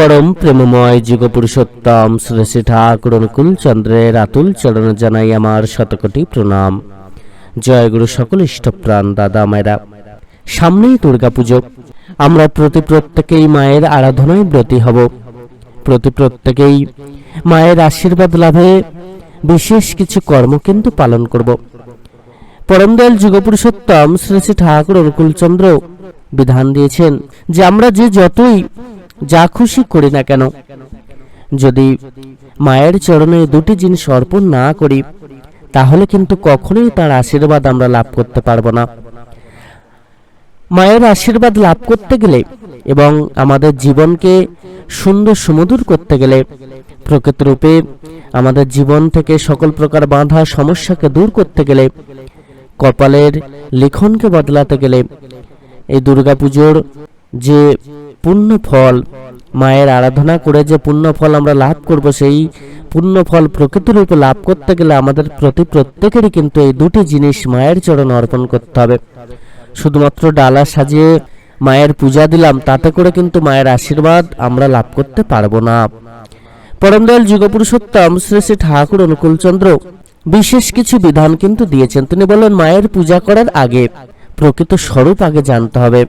পরম প্রেমময় যুগ পুরুষোত্তম শ্রী ঠাকুর অনুকূল চন্দ্রের আতুল চরণ জানাই আমার শতকোটি প্রণাম। জয় গুরু সকল ইষ্টপ্রাণ দাদা মায়েরা। সামনেই দুর্গাপুজো। আমরা প্রতি প্রত্যেকেই মায়ের আরাধনায় ব্রতী হব। প্রতি প্রত্যেকেই মায়ের আশীর্বাদ লাভে বিশেষ কিছু কর্ম কিন্তু পালন করব। পরমদয়াল যুগপুরুষোত্তম শ্রী শ্রী ঠাকুর অনুকূলচন্দ্র বিধান দিয়েছেন যে আমরা যে যতই যা খুশি করি না কেন। যদি মায়ের চরণে দুটি জিনিস অর্পণ না করি, তাহলে কিন্তু কখনোই তার আশীর্বাদ আমরা লাভ করতে পারব না। মায়ের আশীর্বাদ লাভ করতে গেলে এবং আমাদের জীবনকে সুন্দর সুমধুর করতে গেলে প্রকৃত রূপে আমাদের জীবন থেকে সকল প্রকার বাধা, সমস্যাকে দূর করতে গেলে, কপালের লিখনকে বদলাতে গেলে এই দুর্গাপুজোর যে পুণ্য ফল মায়ের আরাধনা করে যে পুণ্য ফল আমরা লাভ করব, সেই পুণ্য ফল প্রকৃত রূপে লাভ করতে গেলে আমাদের প্রতি প্রত্যেকেরই কিন্তু এই দুটি জিনিস মায়ের চরণ অর্পণ করতে হবে। শুধুমাত্র ডালা সাজিয়ে মায়ের পূজা দিলাম, তাতে করে কিন্তু মায়ের আশীর্বাদ আমরা লাভ করতে পারব না। পরমদয়াল যুগপুরুষোত্তম শ্রী শ্রী ঠাকুর অনুকূলচন্দ্র বিশেষ কিছু বিধান কিন্তু দিয়েছেন। তিনি বলেন, মায়ের পূজা করার আগে প্রকৃত স্বরূপ আগে জানতে হবে।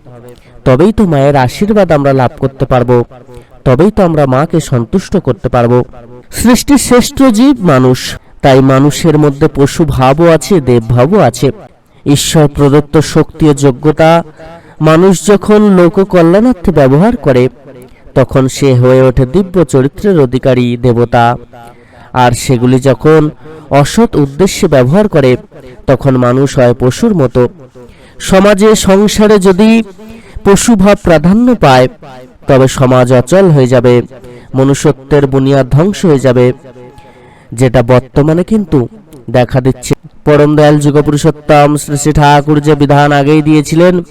তবেই তো মায়ের আশীর্বাদ আমরা লাভ করতে পারব। তবেই তো আমরা মাকে সন্তুষ্ট করতে পারব। সৃষ্টির শ্রেষ্ঠ জীব মানুষ। তাই মানুষের মধ্যে পশু ভাবও আছে, দেবভাবও আছে। ঈশ্বর প্রদত্ত শক্তি ও যোগ্যতা, মানুষ যখন লোক কল্যাণার্থে ব্যবহার করে, তখন সে হয়ে ওঠে দিব্য চরিত্রের অধিকারী, দেবতা। আর সেগুলি যখন অসৎ উদ্দেশ্যে ব্যবহার করে, তখন মানুষ হয় পশুর মতো। সমাজে, সংসারে যদি পশুভাব প্রাধান্য পায়, তবে সমাজ অচল হয়ে যাবে, মনুষ্যত্বের বুনিয়াদ ধ্বংস হয়ে যাবে। যেটা বর্তমানে কিন্তু দেখা দিচ্ছে। পরম দয়াল যুগপুরুষোত্তম শ্রী শ্রী ঠাকুর যে বিধান আগেই দিয়েছিলেন,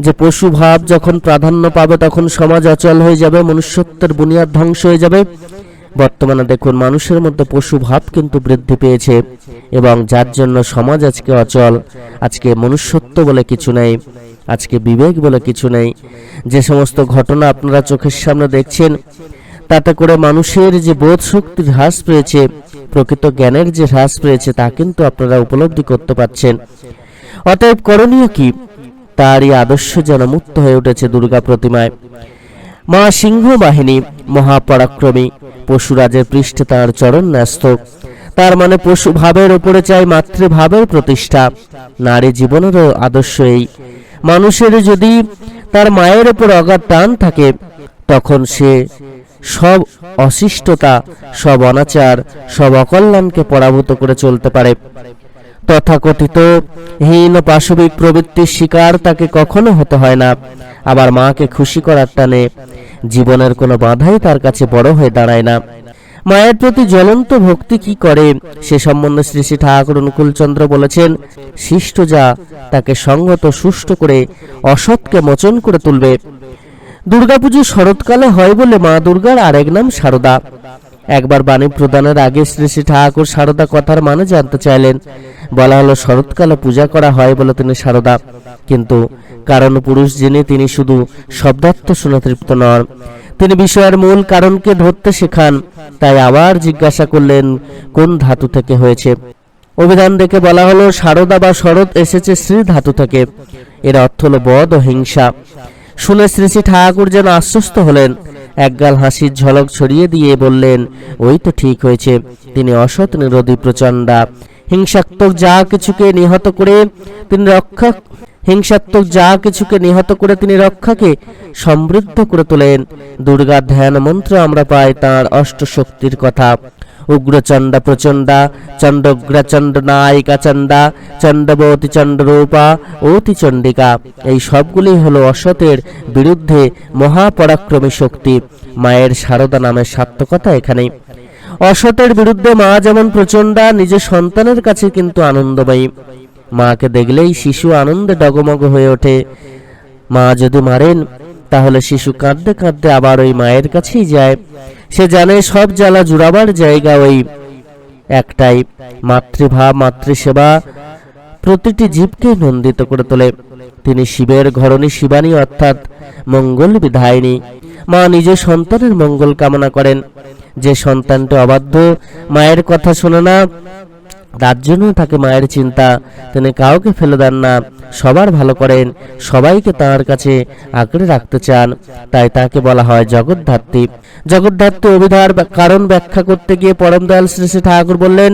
যে পশু ভাব যখন প্রাধান্য পাবে, তখন সমাজ অচল হয়ে যাবে, মনুষ্যত্বের বুনিয়াদ ধ্বংস হয়ে যাবে। বর্তমানে দেখুন, মানুষের মধ্যে পশু ভাব কিন্তু বৃদ্ধি পেয়েছে এবং যার জন্য সমাজ আজকে অচল, আজকে মনুষ্যত্ব বলে কিছু নেই, আজকে বিবেক বলে কিছু নেই। যে সমস্ত ঘটনা আপনারা চোখের সামনে দেখছেন, তাতে করে মানুষের যে বোধ শক্তির হ্রাস পেয়েছে, প্রকৃত জ্ঞানের যে হ্রাস পেয়েছে, তা কিন্তু আপনারা উপলব্ধি করতে পারছেন। অতএব করণীয় কি? তারই আদর্শ যেন মুক্ত হয়ে উঠেছে দুর্গা প্রতিমায়। মা সিংহ বাহিনী মহাপরাক্রমী। পশুরাজের পৃষ্ঠে তার চরণ ন্যস্ত। তার মানে পশু ভাবের ওপরে চাই মাতৃভাবের প্রতিষ্ঠা। নারী জীবনেরও আদর্শ এই। মানুষের যদি তার মায়ের ওপর অগাধ টান থাকে, তখন সে সব অশিষ্টতা, সব অনাচার, সব অকল্যাণকে পরাভূত করে চলতে পারে। তথাকথিত হীন পাশবিক প্রবৃত্তির শিকার তাকে কখনো হতে হয় না। আবার মাকে খুশি করার টানে জীবনের কোনো বাধাই তার কাছে বড় হয়ে দাঁড়ায় না। মায়ের প্রতি জ্বলন্ত ভক্তি কি করে? সে সম্বন্ধে শ্রী শ্রী ঠাকুর অনুকূলচন্দ্র বলেছেন, শিষ্ট যা তাকে সঙ্গত সুষ্ঠ করে অসৎকে মোচন করে তুলবে। দুর্গাপুজো শরৎকালে হয় বলে মা দুর্গার আরেক নাম শারদা একবার বাণী প্রদানের আগে শ্রী শ্রী ঠাকুর সারদা কথার মানে জানতে চাইলেন। বলা হলো, শরৎকালে পূজা করা হয় বলে তিনি সারদা। কিন্তু কারণ পুরুষ যিনি, তিনি শুধু শব্দার্থ শুনে তৃপ্ত নন। তিনি বিষয়ের মূল কারণকে ধরতে শেখান। তাই আবার জিজ্ঞাসা করলেন, কোন ধাতু থেকে হয়েছে? অভিধান দেখে বলা হলো, সারদা বা শরৎ এসেছে শ্রী ধাতু থেকে। এর অর্থ হলো বধ ও হিংসা। শুনে শ্রী শ্রী ঠাকুর যেন আশ্বস্ত হলেন একগাল হাসির ঝলক ছড়িয়ে দিয়ে বললেন, ওই তো ঠিক হয়েছে, তিনি অসৎ, নিরোধী, প্রচণ্ডা। হিংসাত্মক যা কিছুকে নিহত করে তিনি রক্ষা হিংসাত্মক যা কিছুকে নিহত করে তিনি রক্ষাকে সমৃদ্ধ করে তোলেন। দুর্গা ধ্যান মন্ত্র আমরা পাই তাঁর অষ্টশক্তির কথা। উগ্রচণ্ডা প্রচণ্ডা চণ্ডগ্রা চণ্ড নায়িকা চণ্ডা চণ্ডবতী চণ্ডরূপা অতি চণ্ডিকা এই সবগুলি হলো অসতের বিরুদ্ধে মহাপরাক্রমী শক্তি। মায়ের শারদা নামের সার্থকতা এখানে অসতের বিরুদ্ধে মা যেমন প্রচণ্ডা নিজের সন্তানের কাছে কিন্তু আনন্দময়ী। মাকে দেখলেই শিশু আনন্দে ডগমগ হয়ে ওঠে। মা যদি মারেন তাহলে শিশু কাঁদতে কাঁদতে আবার ওই মায়ের কাছেই যায়। সে জানে সব জ্বালা জুড়াবার জায়গা ওই একটাই মাতৃভাব মাতৃসেবা। প্রতিটি জীবকে নন্দিত করে তোলে। তিনি শিবের ঘরণী শিবানী অর্থাৎ মঙ্গল বিধায়িনী। মা নিজের সন্তানের মঙ্গল কামনা করেন। যে সন্তানটি অবাধ্য, মায়ের কথা শোনে না তার জন্য থাকে মায়ের চিন্তা। তিনি কাউকে ফেলে দেন না। সবার ভালো করেন। সবাইকে তার কাছে আঁকড়ে রাখতে চান। তাই তাকে বলা হয় জগৎধাত্রী জগৎধাত্রী অভিধার কারণ ব্যাখ্যা করতে গিয়ে পরম দয়াল শ্রী শ্রী ঠাকুর বললেন,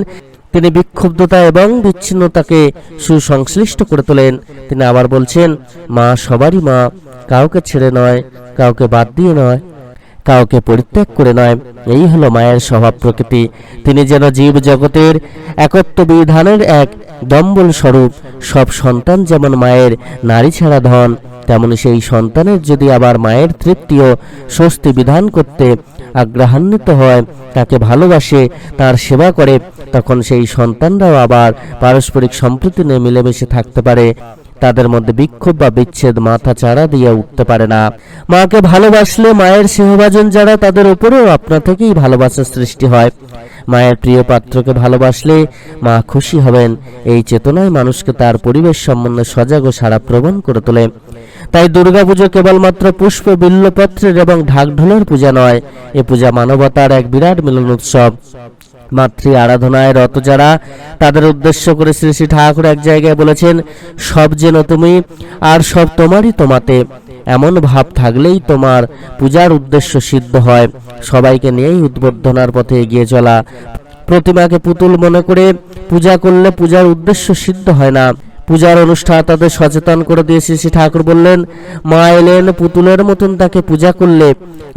তিনি বিক্ষুব্ধতা এবং বিচ্ছিন্নতাকে সুসংশ্লিষ্ট করে তোলেন। তিনি আবার বলছেন, মা সবারই মা। কাউকে ছেড়ে নয়, কাউকে বাদ দিয়ে নয়। কাউকে পরিত্যাগ করে নয়। এই হলো মায়ের স্বভাব প্রকৃতি। তিনি যেন জীব জগতের একত্ব বিধানের এক দম্বল স্বরূপ, সব সন্তান যেমন মায়ের নারী ছাড়া ধন, তেমনি সেই সন্তানের যদি আবার মায়ের তৃপ্তি ও স্বস্তি বিধান করতে আগ্রহান্বিত হয়, তাকে ভালোবাসে, তার সেবা করে, তখন সেই সন্তানরাও আবার পারস্পরিক সম্প্রীতি নিয়ে মিলেমিশে থাকতে পারে। তাদের মধ্যে বিক্ষোভ বা বিচ্ছেদ মাথা চারা দিয়ে উঠতে পারে না। মাকে ভালোবাসলে মায়ের স্নেহভাজন যারা তাদের উপরেও আপনা থেকেই ভালোবাসার সৃষ্টি হয়। মায়ের প্রিয় পাত্রকে ভালোবাসলে মা খুশি হবেন। এই চেতনায় মানুষকে তার পরিবেশ সম্বন্ধে সজাগ ও সারা প্রবণ করে তোলে। তাই দুর্গাপুজো কেবলমাত্র পুষ্প, বিল্লপত্রের এবং ঢাকঢোলের পূজা নয়, এ পূজা মানবতার এক বিরাট মিলন উৎসব। মাতৃ আরাধনায় রত যারা, তাদের উদ্দেশ্য করে শ্রী শ্রী ঠাকুর এক জায়গায় বলেছেন, সব যেন তুমি আর সব তোমারই তোমাতে, এমন ভাব থাকলেই তোমার পূজার উদ্দেশ্য সিদ্ধ হয়। সবাইকে নিয়েই উদ্বোধনার পথে এগিয়ে চলা। প্রতিমাকে পুতুল মনে করে পূজা করলে পূজার উদ্দেশ্য সিদ্ধ হয় না। পূজার অনুষ্ঠান তাদের সচেতন করে দিয়ে শ্রী শ্রী ঠাকুর বললেন, মা এলেন পুতুলের মতন তাকে পূজা করলে,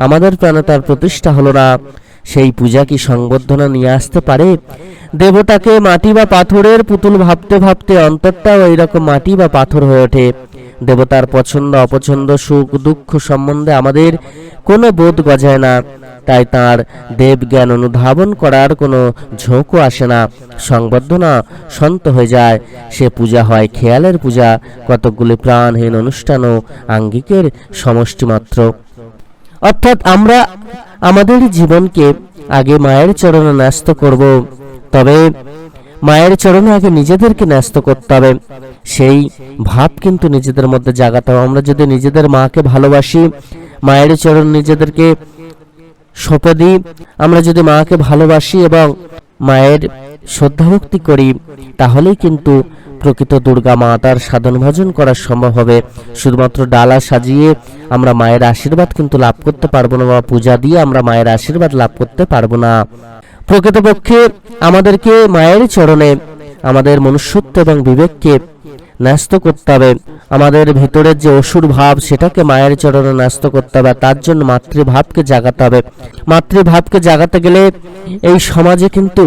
আমাদের প্রাণে তার প্রতিষ্ঠা হলো না। সেই পূজা কি সংবর্ধনা নিয়ে আসতে পারে? দেবতাকে মাটি বা পাথরের পুতুল ভাবতে ভাবতে অন্তরটাও এইরকম মাটি বা পাথর হয়ে ওঠে। দেবতার পছন্দ, অপছন্দ, সুখ, দুঃখ সম্বন্ধে আমাদের কোনো বোধ গজায় না। তাই তার দেব জ্ঞান অনুধাবন করার কোনো ঝোঁকও আসে না। সংবর্ধনা সন্ত হয়ে যায়। সে পূজা হয় খেয়ালের পূজা। কতকগুলি প্রাণহীন অনুষ্ঠান ও আঙ্গিকের সমষ্টি মাত্র অর্থাৎ আমরা আমাদের জীবনকে আগে মায়ের চরণে ন্যস্ত করব। তবে মায়ের চরণে আগে নিজেদেরকে ন্যস্ত করতে হবে। সেই ভাব কিন্তু নিজেদের মধ্যে জাগাতে হবে। আমরা যদি নিজেদের মাকে ভালোবাসি, মায়ের চরণ নিজেদেরকে সঁপে দিই, আমরা যদি মাকে ভালোবাসি এবং মায়ের শ্রদ্ধাভক্তি করি, তাহলেই কিন্তু প্রকৃত দুর্গা মা তার সাধন ভজন করা সম্ভব হবে। শুধুমাত্র ডালা সাজিয়ে আমরা মায়ের আশীর্বাদ কিন্তু লাভ করতে পারব না, বা পূজা দিয়ে আমরা মায়ের আশীর্বাদ লাভ করতে পারব না। প্রকৃতপক্ষে আমাদেরকে মায়ের চরণে, আমাদের মনুষ্যত্ব এবং বিবেককে ন্যস্ত করতে হবে। আমাদের ভিতরের যে অসুর ভাব, সেটাকে মায়ের চরণে ন্যস্ত করতে হবে তার জন্য মাতৃভাবকে জাগাতে হবে। মাতৃভাবকে জাগাতে গেলে এই সমাজে কিন্তু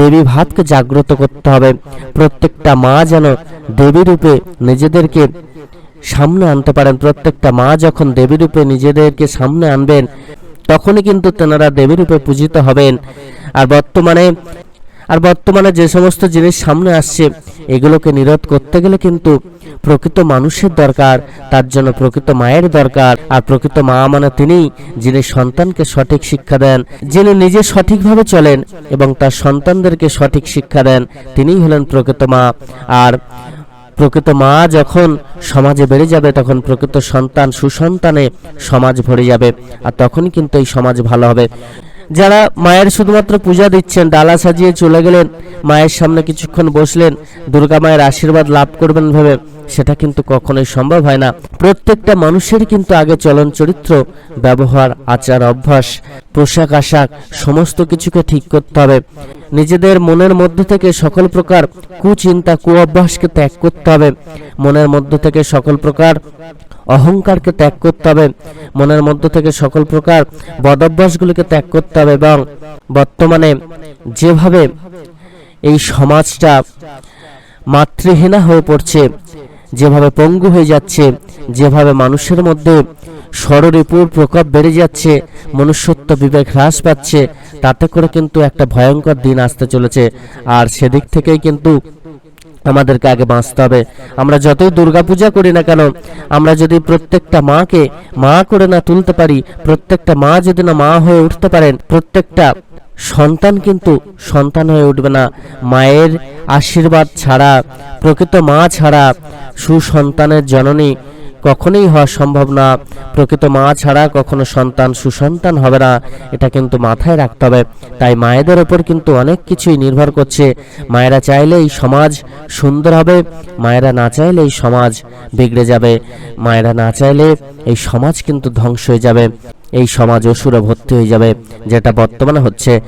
দেবী ভাবকে জাগ্রত করতে হবে। প্রত্যেকটা মা যেন দেবী রূপে নিজেদেরকে সামনে আনতে পারেন। প্রত্যেকটা মা যখন দেবী রূপে নিজেদেরকে সামনে আনবেন, তখনই কিন্তু তেনারা দেবী রূপে পূজিত হবেন। আর বর্তমানে আর বর্তমানে যে সমস্ত জিনিস সামনে আসছে, এগুলোকে নিরোধ করতে গেলে কিন্তু প্রকৃত মানুষের দরকার, তার জন্য প্রকৃত মায়ের দরকার, আর প্রকৃত মা মানে তিনি যিনি সন্তানকে সঠিক শিক্ষা দেন, যিনি নিজে সঠিকভাবে চলেন এবং তার সন্তানদেরকে সঠিক শিক্ষা দেন, তিনিই হলেন প্রকৃত মা। আর প্রকৃত মা যখন সমাজে বেড়ে যাবে, তখন প্রকৃত সন্তান সুসন্তানে সমাজ ভরে যাবে, আর তখনই কিন্তু এই সমাজ ভালো হবে। যারা মায়ের শুধুমাত্র পূজা দিচ্ছেন, ডালা সাজিয়ে চলে গেলেন, মায়ের সামনে কিছুক্ষণ বসলেন, দুর্গা মায়ের আশীর্বাদ লাভ করবেন ভেবে, সেটা কিন্তু কখনোই সম্ভব হয় না। প্রত্যেকটা মানুষের কিন্তু আগে চলন চরিত্র, ব্যবহার, আচার, অভ্যাস, পোশাক, আশাক, সমস্ত কিছুকে ঠিক করতে হবে। নিজেদের মনের মধ্যে থেকে সকল প্রকার কুচিন্তা কু অভ্যাসকে ত্যাগ করতে হবে। মনের মধ্য থেকে সকল প্রকার অহংকারকে ত্যাগ করতে হবে। মনের মধ্য থেকে সকল প্রকার বদভ্যাসগুলিকে ত্যাগ করতে হবে এবং বর্তমানে যেভাবে এই সমাজটা মাতৃহীনা হয়ে পড়ছে, যেভাবে পঙ্গু হয়ে যাচ্ছে, যেভাবে মানুষের মধ্যে ষড়রিপুর প্রকোপ বেড়ে যাচ্ছে, মনুষ্যত্ব বিবেক হ্রাস পাচ্ছে, তাতে করে কিন্তু একটা ভয়ঙ্কর দিন আসতে চলেছে। আর সেদিক থেকেই কিন্তু আমাদেরকে আগে বাঁচতে হবে। আমরা যতই দুর্গাপূজা করি না কেন, আমরা যদি প্রত্যেকটা মাকে মা করে না তুলতে পারি, প্রত্যেকটা মা যদি না মা হয়ে উঠতে পারেন, প্রত্যেকটা সন্তান কিন্তু সন্তান হয়ে উঠবে না। মায়ের আশীর্বাদ ছাড়া, প্রকৃত মা ছাড়া সুসন্তানের জননী কখনোই হওয়া সম্ভব না। প্রকৃত মা ছাড়া কখনো সন্তান সুসন্তান হবে না। এটা কিন্তু মাথায় রাখতে হবে। তাই মায়েদের ওপর কিন্তু অনেক কিছুই নির্ভর করছে। মায়েরা চাইলে এই সমাজ সুন্দর হবে। মায়েরা না চাইলে এই সমাজ বিগড়ে যাবে। মায়েরা না চাইলে এই সমাজ কিন্তু ধ্বংস হয়ে যাবে। এই সমাজ অসুরে ভর্তি হয়ে যাবে, যেটা বর্তমানে হচ্ছে।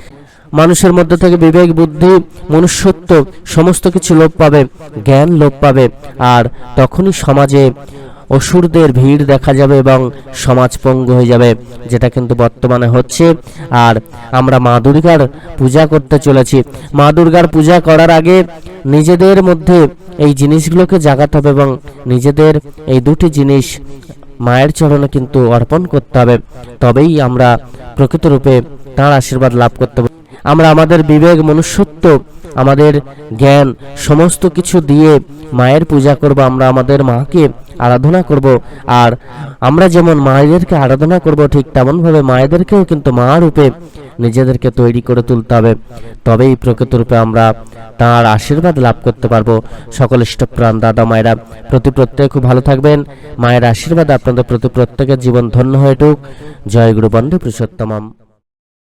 মানুষের মধ্যে থেকে বিবেক, বুদ্ধি, মনুষ্যত্ব সমস্ত কিছু লোপ পাবে, জ্ঞান লোপ পাবে। আর তখনই সমাজে অসুরদের ভিড় দেখা যাবে এবং সমাজ পঙ্গু হয়ে যাবে, যেটা কিন্তু বর্তমানে হচ্ছে। আর আমরা মা দুর্গার পূজা করতে চলেছি। মা দুর্গার পূজা করার আগে নিজেদের মধ্যে এই জিনিসগুলোকে জাগাতে হবে এবং নিজেদের এই দুটি জিনিস মায়ের চরণে কিন্তু অর্পণ করতে হবে। তবেই আমরা প্রকৃতরূপে তাঁর আশীর্বাদ লাভ করতে আমরা আমাদের বিবেক, মনুষ্যত্ব আমাদের জ্ঞান সমস্ত কিছু দিয়ে মায়ের পূজা করব, আমরা আমাদের মাকে আরাধনা করব। আর আমরা যেমন মায়েদেরকে আরাধনা করব, ঠিক তেমনভাবে মায়েদেরকেও কিন্তু মা রূপে নিজেদেরকে তৈরি করে তুলতে হবে। তবেই প্রকৃতরূপে আমরা তাঁর আশীর্বাদ লাভ করতে পারব। সকল ইষ্টপ্রাণ দাদা মায়েরা, প্রতি প্রত্যেকে খুব ভালো থাকবেন। মায়ের আশীর্বাদ আপনাদের প্রতি প্রত্যেকের জীবন ধন্য হয়ে উঠুক। জয় গুরু বন্ধু পুরুষোত্তমম।